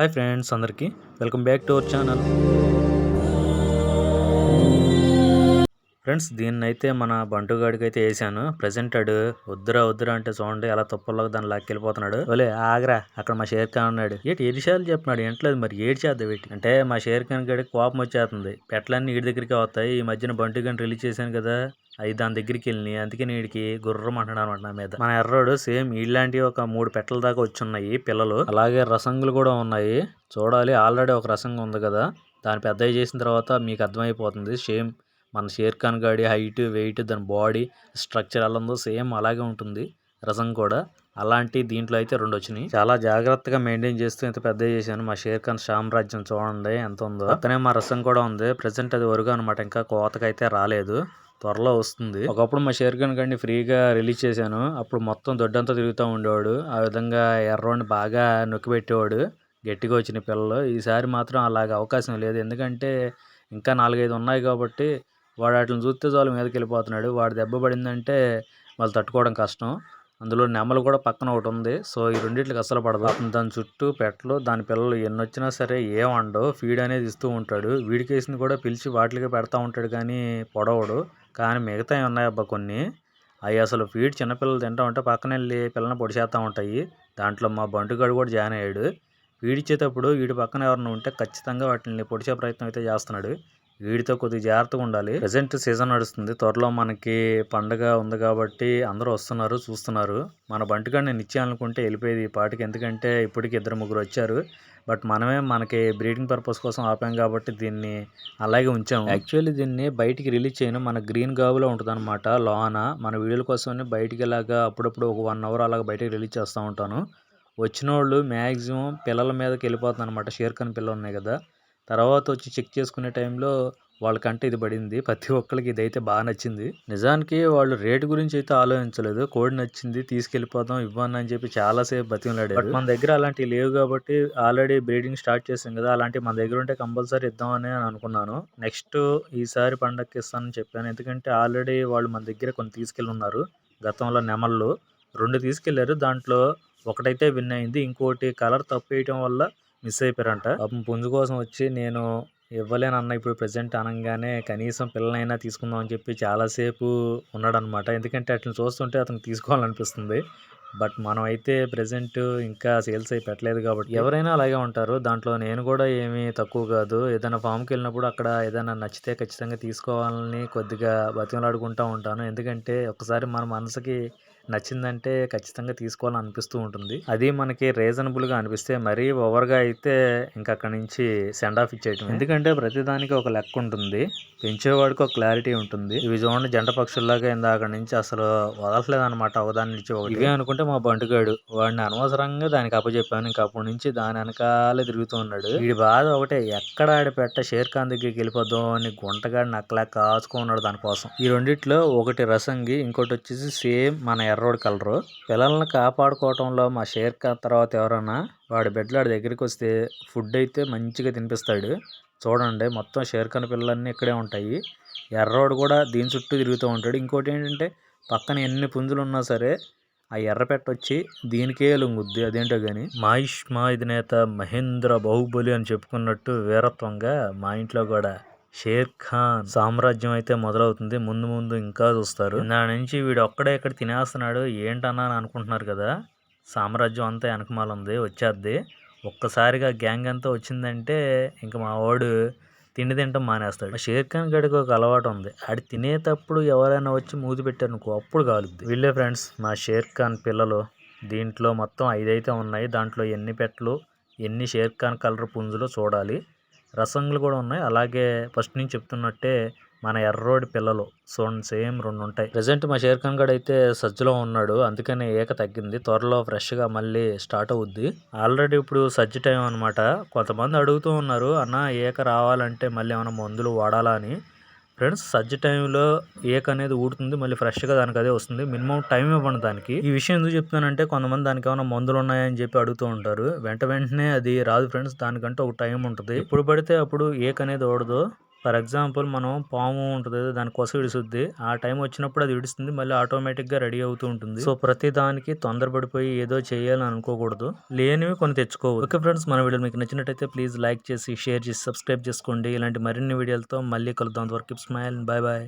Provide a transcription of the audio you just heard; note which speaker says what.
Speaker 1: Hi friends అందరికీ welcome back to our channel. Friends దీన్ని అయితే మన బంటుగాడికి అయితే వేసాను. ప్రజెంట్ అడు వద్దురా వద్దురా అంటే చూడండి ఎలా తుప్పల్లో దాన్ని లాక్కెళ్ళిపోతున్నాడు ఓలే ఆగరా అక్కడ మా షేర్ ఖాన్ ఉన్నాడు. ఏంటి ఏడిసార్లు చెప్పినాడు ఎంటలేదు మరి ఏడు చేద్దాం ఏంటి అంటే మా షేర్ ఖాన్ గడికి కోపం వచ్చేస్తుంది. పెట్లన్నీ ఈడి దగ్గరికి వస్తాయి. ఈ మధ్యన బంటు గని రిలీజ్ చేశాను కదా. అది దాని దగ్గరికి వెళ్ళి అందుకే నీడికి గుర్రం అంటున్నాడు అనమాట నా మీద. మన ఎర్రోడు సేమ్ ఇలాంటి ఒక మూడు పెట్టల దాకా వచ్చి ఉన్నాయి పిల్లలు. అలాగే రసంగులు కూడా ఉన్నాయి. చూడాలి. ఆల్రెడీ ఒక రసంగం ఉంది కదా. దాన్ని పెద్దవి చేసిన తర్వాత మీకు అర్థమైపోతుంది. సేమ్ మన షేర్ ఖాన్ గాడి హైట్ వెయిట్ దాని బాడీ స్ట్రక్చర్ ఎలా ఉందో సేమ్ అలాగే ఉంటుంది. రసం కూడా. అలాంటి దీంట్లో అయితే రెండు వచ్చినాయి. చాలా జాగ్రత్తగా మెయింటైన్ చేస్తూ ఇంత పెద్ద చేశాను. మా షేర్ ఖాన్ సామ్రాజ్యం చూడండి ఎంత ఉందో. అతనే మా రసం కూడా ఉంది. ప్రెసెంట్ అది వరుగు అనమాట ఇంకా కోతకైతే రాలేదు. త్వరలో వస్తుంది. ఒకప్పుడు మా షేర్ ఖాన్ గారిని ఫ్రీగా రిలీజ్ చేశాను. అప్పుడు మొత్తం దొడ్డంతా తిరుగుతూ ఉండేవాడు. ఆ విధంగా ఎర్రోని బాగా నొక్కి పెట్టేవాడు గట్టిగా వచ్చిన పిల్లలు. ఈసారి మాత్రం అలాగ అవకాశం లేదు. ఎందుకంటే ఇంకా నాలుగైదు ఉన్నాయి కాబట్టి వాడు వాటిని చూస్తే చాలు మీదకి వెళ్ళిపోతున్నాడు వాడు దెబ్బ పడిందంటే వాళ్ళు తట్టుకోవడం కష్టం. అందులో నెమలు కూడా పక్కన ఒకటి ఉంది. సో ఈ రెండింటికి అసలు పడదు. అతను దాని చుట్టూ పెట్టలు దాని పిల్లలు ఎన్ని వచ్చినా సరే ఏమండవు ఫీడ్ అనేది ఇస్తూ ఉంటాడు. వీడికేసింది కూడా పిలిచి వాటికి పెడతా ఉంటాడు కానీ పొడవడు. కానీ మిగతా ఉన్నాయబ్బా కొన్ని. అవి అసలు ఫీడ్ చిన్నపిల్లలు తింటా ఉంటే పక్కన వెళ్ళి పిల్లల్ని పొడిచేస్తూ ఉంటాయి. దాంట్లో మా బంటుగాడు కూడా జాయిన్ అయ్యాడు. వీడిచ్చేటప్పుడు వీడి పక్కన ఎవరైనా ఉంటే ఖచ్చితంగా వాటిని పొడిచే ప్రయత్నం అయితే చేస్తున్నాడు. వీడితో కొద్దిగా జాగ్రత్తగా ఉండాలి. ప్రజెంట్ సీజన్ నడుస్తుంది. త్వరలో మనకి పండగ ఉంది కాబట్టి అందరూ వస్తున్నారు చూస్తున్నారు. మన బంటిగాడు నేను ఇచ్చేయాలనుకుంటే వెళ్ళిపోయేది ఈ పాటికి. ఎందుకంటే ఇప్పటికి ఇద్దరు ముగ్గురు వచ్చారు. బట్ మనమే మనకి బ్రీడింగ్ పర్పస్ కోసం ఆపాం కాబట్టి దీన్ని అలాగే ఉంచాము. యాక్చువల్లీ దీన్ని బయటికి రిలీజ్ చేయను. మన గ్రీన్ గాబులో ఉంటుంది అనమాట లోన. మన వీడియోల కోసమే బయటికి ఇలాగా అప్పుడప్పుడు ఒక వన్ అవర్ అలాగ బయటికి రిలీజ్ చేస్తూ ఉంటాను. వచ్చిన వాళ్ళు మ్యాక్సిమం పిల్లల మీదకి వెళ్ళిపోతుంది అనమాట షేర్ఖాన్ పిల్లలు ఉన్నాయి కదా. తర్వాత వచ్చి చెక్ చేసుకునే టైంలో వాళ్ళకంటే ఇది పడింది. ప్రతి ఒక్కరికి ఇదైతే బాగా నచ్చింది. నిజానికి వాళ్ళు రేటు గురించి అయితే ఆలోచించలేదు. కోడి నచ్చింది తీసుకెళ్ళిపోదాం ఇవ్వను అని చెప్పి చాలాసేపు బతిమలాడారు. బట్ మన దగ్గర అలాంటివి లేవు కాబట్టి ఆల్రెడీ బ్రీడింగ్ స్టార్ట్ చేసాం కదా అలాంటివి మన దగ్గర ఉంటే కంపల్సరీ ఇద్దామని అనుకున్నాను. నెక్స్ట్ ఈసారి పండగకి ఇస్తానని చెప్పాను. ఎందుకంటే ఆల్రెడీ వాళ్ళు మన దగ్గర కొన్ని తీసుకెళ్ళి ఉన్నారు. గతంలో నెమళ్ళు రెండు తీసుకెళ్ళారు దాంట్లో ఒకటైతే విన్ అయింది. ఇంకోటి కలర్ తప్పు వేయటం వల్ల మిస్ అయిపోయారంట. పాపం పుంజు కోసం వచ్చి నేను ఇవ్వలేను అన్న ఇప్పుడు ప్రజెంట్ అనగానే కనీసం పిల్లలైనా తీసుకుందాం అని చెప్పి చాలాసేపు ఉన్నాడనమాట ఎందుకంటే అట్లా చూస్తుంటే అతను తీసుకోవాలనిపిస్తుంది. బట్ మనం అయితే ప్రజెంట్ ఇంకా సేల్స్ అయి పెట్టలేదు కాబట్టి ఎవరైనా అలాగే ఉంటారు. దాంట్లో నేను కూడా ఏమీ తక్కువ కాదు. ఏదైనా ఫామ్కి వెళ్ళినప్పుడు అక్కడ ఏదైనా నచ్చితే ఖచ్చితంగా తీసుకోవాలని కొద్దిగా బతిమలాడుకుంటూ ఉంటాను. ఎందుకంటే ఒకసారి మన మనసుకి నచ్చిందంటే ఖచ్చితంగా తీసుకోవాలని అనిపిస్తూ ఉంటుంది. అది మనకి రీజనబుల్గా అనిపిస్తే మరీ ఓవర్గా అయితే ఇంకా అక్కడి నుంచి సెండ్ ఆఫ్ ఇచ్చేయటం ఎందుకంటే ప్రతిదానికి ఒక లెక్క ఉంటుంది. పెంచేవాడికి ఒక క్లారిటీ ఉంటుంది. ఇవి చూడండి జంట పక్షుల్లాగా ఇందాక నుంచి అసలు వదలట్లేదు అనమాట ఒకదాని నుంచి ఒకటి. ఇవే అనుకుంటే మా బంటుగాడు వాడిని అనవసరంగా దానికి అప్పచెప్పాను ఇంకా అప్పటి నుంచి దాని వెనకాలే తిరుగుతూ ఉన్నాడు. వీడి బాధ ఒకటే ఎక్కడ ఆడి పెట్ట షేర్ ఖాన్ దగ్గరికి వెళ్ళిపోదాం అని గుంటగాడిని అక్కలా కాచుకున్నాడు దానికోసం. ఈ రెండిట్లో ఒకటి రసంగి ఇంకోటి వచ్చేసి సేమ్ మన ఎర్రోడ్ కలరు. పిల్లల్ని కాపాడుకోవటంలో మా షేర్ తర్వాత ఎవరన్నా వాడి బిడ్డలు వాడి దగ్గరికి వస్తే ఫుడ్ అయితే మంచిగా తినిపిస్తాడు. చూడండి మొత్తం షేర్ఖాన్ పిల్లలన్నీ ఇక్కడే ఉంటాయి. ఎర్రోడు కూడా దీని చుట్టూ తిరుగుతూ ఉంటాడు. ఇంకోటి ఏంటంటే పక్కన ఎన్ని పుంజులు ఉన్నా సరే ఆ ఎర్రపెట్ట వచ్చి దీనికే లొంగుద్ది అదేంటో కానీ మాయిష్ మా అధినేత మహేంద్ర బాహుబలి అని చెప్పుకున్నట్టు వీరత్వంగా మా ఇంట్లో కూడా షేర్ ఖాన్ సామ్రాజ్యం అయితే మొదలవుతుంది. ముందు ముందు ఇంకా చూస్తారు. దాని నుంచి వీడు ఒక్కడే ఇక్కడ తినేస్తున్నాడు. ఏంటన్నా అని అనుకుంటున్నారు కదా. సామ్రాజ్యం అంతా వెనకమాల ఉంది. వచ్చేద్ది. ఒక్కసారిగా గ్యాంగ్ అంతా వచ్చిందంటే ఇంకా మా వాడు తిండి తింటాం మానేస్తాడు. షేర్ ఖాన్ గడికి ఒక అలవాటు ఉంది. ఆడి తినేటప్పుడు ఎవరైనా వచ్చి మూతి పెట్టారనుకో అప్పుడు కాలుద్ది వీళ్ళే ఫ్రెండ్స్ మా షేర్ ఖాన్ పిల్లలు. దీంట్లో మొత్తం ఐదైతే ఉన్నాయి. దాంట్లో ఎన్ని పెట్టలు ఎన్ని షేర్ ఖాన్ కలర్ పుంజులు చూడాలి. రసంగులు కూడా ఉన్నాయి. అలాగే ఫస్ట్ నుంచి చెప్తున్నట్టే మన ఎర్రోడి పిల్లలు సో సేమ్ రెండు ఉంటాయి. ప్రజెంట్ మా షేర్ ఖాన్ గడ్ అయితే సజ్జలో ఉన్నాడు. అందుకని ఏక తగ్గింది. త్వరలో ఫ్రెష్గా మళ్ళీ స్టార్ట్ అవుద్ది. ఆల్రెడీ ఇప్పుడు సజ్జ టైం అనమాట కొంతమంది అడుగుతూ ఉన్నారు అన్న ఏక రావాలంటే మళ్ళీ ఏమైనా మందులు వాడాలా అని. ఫ్రెండ్స్ సజ్జ టైంలో ఏక్ అనేది ఊడుతుంది మళ్ళీ ఫ్రెష్గా దానికి అదే వస్తుంది. మినిమం టైం ఇవ్వండి దానికి. ఈ విషయం ఎందుకు చెప్తున్నానంటే కొంతమంది దానికి ఏమైనా మందులు ఉన్నాయని చెప్పి అడుగుతూ ఉంటారు. వెంట వెంటనే అది రాదు ఫ్రెండ్స్ దానికంటే ఒక టైం ఉంటుంది. ఎప్పుడు పడితే అప్పుడు ఏక్ అనేది ఓడదు ఫర్ ఎగ్జాంపుల్ మనం పాము ఉంటుంది కదా, దాని కొస ఆ టైం వచ్చినప్పుడు అది ఇడుస్తుంది మళ్ళీ ఆటోమేటిక్గా రెడీ అవుతూ ఉంటుంది. సో ప్రతి దానికి తొందరపడిపోయి ఏదో చేయాలని అనుకోకూడదు. లేనివి కొన్ని తెచ్చుకోవచ్చు ఓకే ఫ్రెండ్స్ మన వీడియో మీకు నచ్చినట్టయితే ప్లీజ్ లైక్ చేసి షేర్ చేసి సబ్స్క్రైబ్ చేసుకోండి. ఇలాంటి మరిన్ని వీడియోలతో మళ్ళీ కలుద్దాం. అంతవరకు స్మైల్ బాయ్ బాయ్